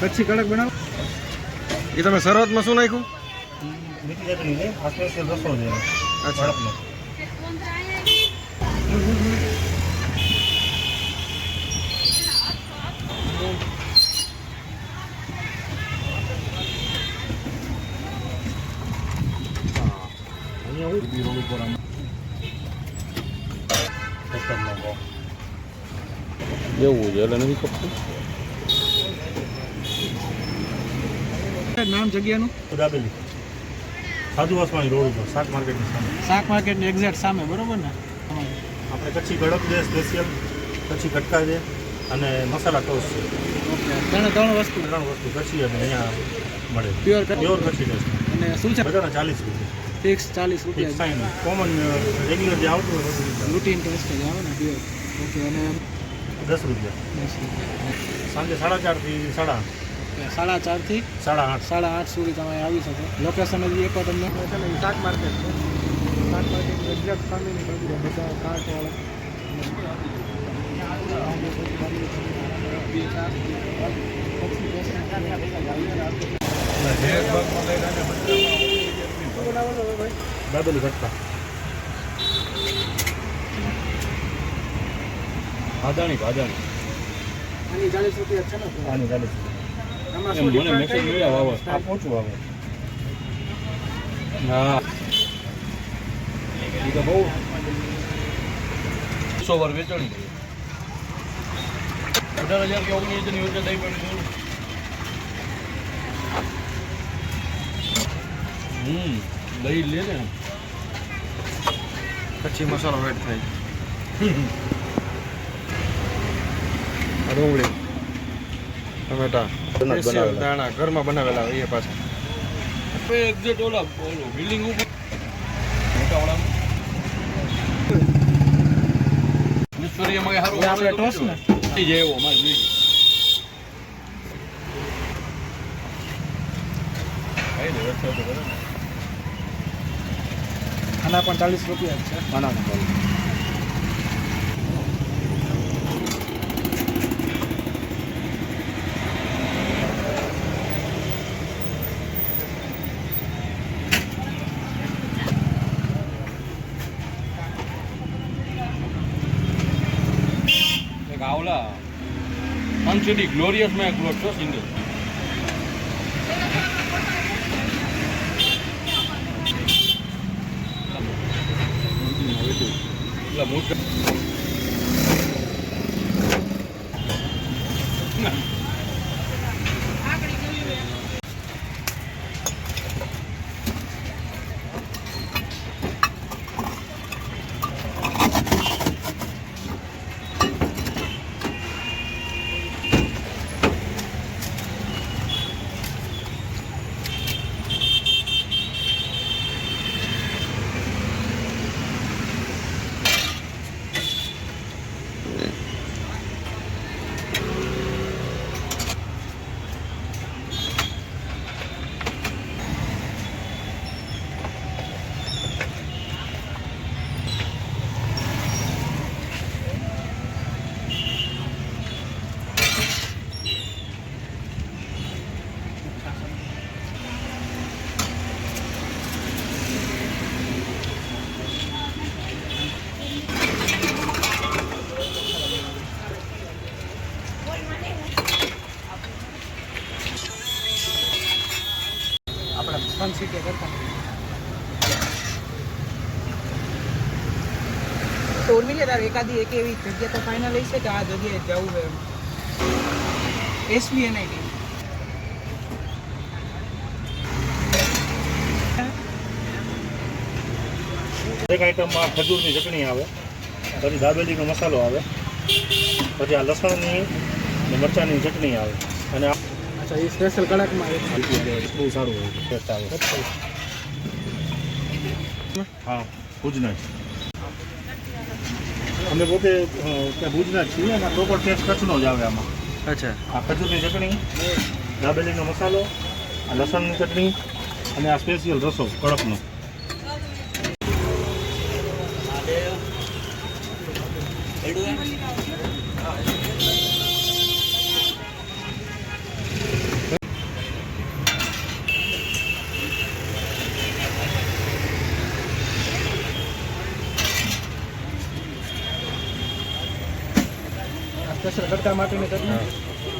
કચ્છી કડક બનાવો. એ તમે શરૂઆતમાં શું નાખ્યું? મીઠી ચટણી છે. આ સ્પેશિયલ રસો અચ્છા. એવું છે એટલે નથી ખપતું નામ જગ્યાનું? ખુદાબેલી. સાધુ વાસવાણી રોડ ઉપર શાક માર્કેટની સામે. શાક માર્કેટની એક્ઝેક્ટ સામે બરોબર ને? આપણે કચ્છી ગળક છે સ્પેશિયલ કચ્છી કટકા છે અને મસાલા ટોસ છે. ત્રણે ત્રણ વસ્તુ? ત્રણ વસ્તુ કચ્છી અને અહીંયા મળે. પ્યોર પ્યોર કચ્છી ટેસ્ટ અને શું છે? બધાના ચાલીસ રૂપિયા. ફિક્સ ચાલીસ રૂપિયા. કોમન રેગ્યુલર જે આવતું હોય રૂટીન ટેસ્ટ જ આવે ને પ્યોર ઓકે અને દસ રૂપિયા. દસ રૂપિયા. સાંજે સાડા ચારથી સાડા સાડા ચારથી સાડા આઠ. સાડા આઠ સુધી તમે આવી શકો. લોકેશન હજી એક વાર તમને શાક માર્કેટ છે. શાક માર્કેટ એક્ઝેક્ટ સામેની બાજુ બધા કાર્ટવાળા દાબેલી કટકા. ભાદાણી ભાદાણી. આની ચાલીસ રૂપિયા છે ને? આની ચાલીસ શું મને different મળ્યા વાવા. આ પોચું આવે હા. એ તો બહુ સો વાર વેચાણી અઢાર હજાર કે ઓગણીસ હજારની દઈ પડી હમ દહીં લે ને. પછી મસાલો વેટ થાય. ડુંગળી ટમેટા. દાણા ઘરમાં બનાવેલા હોય એ પાછા. એક્ઝેક્ટ ઓલા ઓલો બિલ્ડિંગ ઉપર. આપણે ને? અમારે આના પણ ચાલીસ રૂપિયા છે. બનાવવાનું ચાલુ ಅವಳ మంచిది గ్లోరియస్ మై గ్లోట్ షో సింగ్ ఇలా మూడు સીટે કરતા. તો ઉર્મિલા તારે એકાદી એક એવી જગ્યા તો ફાઇનલ છે કે આ જગ્યાએ જવું છે એમ? SB NIT. એક આઈટમમાં ખજૂરની ચટણી આવે, પછી દાબેલીનો મસાલો આવે, પછી આ લસણની મરચાંની ચટણી આવે, અને અચ્છા એ સ્પેશિયલ કડકમાં બહુ સારું હોય હા ભુજના અમે પોતે ત્યાં ભુજના છીએ. અને પ્રોપર ટેસ્ટ કચ્છનો જ આવે આમાં. અચ્છા. આ ખજૂરની ચટણી દાબેલીનો મસાલો આ લસણની ચટણી અને આ સ્પેશિયલ રસો કડકનો. તડકા માટેની ચટણી